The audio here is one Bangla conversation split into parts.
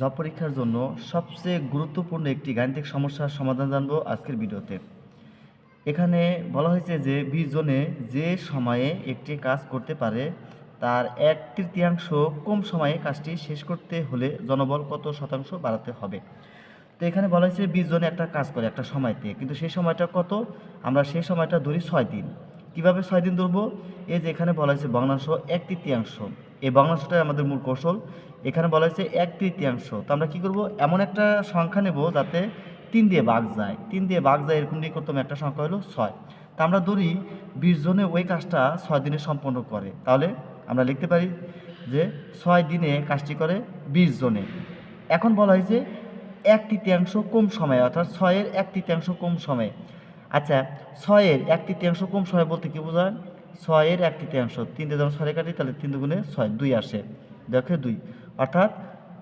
জব পরীক্ষার জন্য সবচেয়ে গুরুত্বপূর্ণ একটি গাণিতিক সমস্যার সমাধান জানব আজকের ভিডিওতে। এখানে বলা হয়েছে যে বিশ জনে যে সময়ে একটি কাজ করতে পারে, তার এক তৃতীয়াংশ কম সময়ে কাজটি শেষ করতে হলে জনবল কত শতাংশ বাড়াতে হবে। তো এখানে বলা হয়েছে বিশ জনে একটা কাজ করে একটা সময়তে, কিন্তু সেই সময়টা কত? আমরা সেই সময়টা ধরি ছয় দিন। কীভাবে ছয় দিন ধরবো? এই যে এখানে বলা হয়েছে ভগ্নাংশ এক তৃতীয়াংশ। এই ভগ্নাংশটাই আমাদের মূল কৌশল। এখানে বলা হয়েছে এক তৃতীয়াংশ। তো আমরা কী করব? এমন একটা সংখ্যা নেব যাতে তিন দিয়ে ভাগ যায়। তিন দিয়ে ভাগ যায় এরকম দিয়ে করতাম একটা সংখ্যা হলো ছয়। তা আমরা ধরি বিশ জনে ওই কাজটা ছয় দিনে সম্পন্ন করে। তাহলে আমরা লিখতে পারি যে ছয় দিনে কাজটি করে বিশ জনে। এখন বলা হয়েছে এক তৃতীয়াংশ কম সময়ে, অর্থাৎ ছয়ের এক তৃতীয়াংশ কম সময়ে। আচ্ছা ছয়ের এক তৃতীয়াংশ কম সময় বলতে কি বোঝায়? ছয়ের এক তৃতীয়াংশ, তিন দিয়ে যখন ছয় কাটি, তাহলে তিন দুগুণে ছয়, দুই আসে। দেখে দুই। অর্থাৎ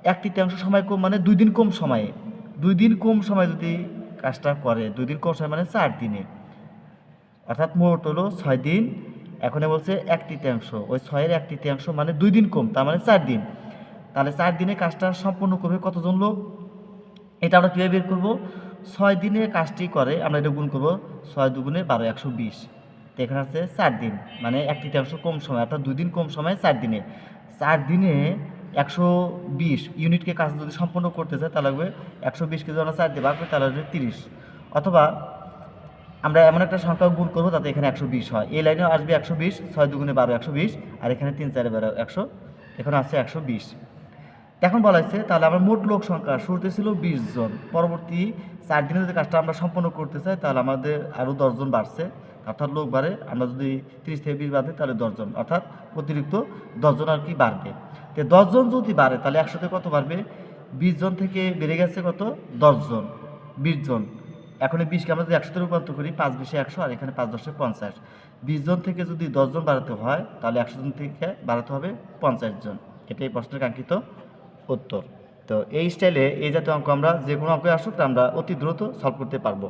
এক তৃতীয়াংশ সময় কম মানে দুই দিন কম সময়ে। দুই দিন কম সময় যদি কাজটা করে, দুই দিন কম সময় মানে চার দিনে। অর্থাৎ মোট হলো ছয় দিন। এখন বলছে এক তৃতীয়াংশ। ওই ছয়ের এক তৃতীয়াংশ মানে দুই দিন কম, তার মানে চার দিন। তাহলে চার দিনে কাজটা সম্পূর্ণ করবে কতজন লোক? এটা আমরা কীভাবে বের করব? ছয় দিনে কাজটি করে, আমরা এটা গুণ করব ছয় দুগুণে বারো, একশো বিশ। তো এখানে আছে চার দিন মানে এক তৃতীয়াংশ কম সময়, অর্থাৎ দুই দিন কম সময়, চার দিনে। চার দিনে একশো বিশ ইউনিটকে কাজ যদি সম্পন্ন করতে চায়, তাহলে লাগবে একশো বিশকে যদি আমরা চার দিয়ে ভাগ করি, তাহলে লাগবে তিরিশ। অথবা আমরা এমন একটা সংখ্যা গুণ করব যাতে এখানে একশো বিশ হয়। এই লাইনে আসবে একশো বিশ, ছয় দুগুণে বারো, একশো বিশ, আর এখানে তিন চারে বারো, একশো। এখানে আছে একশো বিশ। এখন বলা হয়েছে, তাহলে আমার মোট লোক সংখ্যা, শুরুতে ছিল বিশ জন, পরবর্তী চার দিনে যদি কাজটা আমরা সম্পন্ন করতে চাই, তাহলে আমাদের আরও দশজন বাড়ছে। অর্থাৎ লোক বাড়ে, আমরা যদি তিরিশ থেকে বিশ বাড়ে তাহলে দশজন অর্থাৎ অতিরিক্ত দশজন আর কি বাড়বে। তো দশজন যদি বাড়ে, তাহলে একসাথে কত বাড়বে? বিশ জন থেকে বেড়ে গেছে কত? দশজন বিশ জন। এখন এই বিশকে আমরা যদি একশোতে রূপান্তর করি, পাঁচ বিশে একশো, আর এখানে পাঁচ দশে পঞ্চাশ। বিশ জন থেকে যদি দশজন বাড়াতে হয়, তাহলে একশো জন থেকে বাড়াতে হবে পঞ্চাশ জন। এটাই প্রশ্নের কাঙ্ক্ষিত উত্তর। তো এই স্টাইলে এই জাতীয় অঙ্ক আমরা যে কোনো অঙ্কে আসুক আমরা অতি দ্রুত সলভ করতে পারব।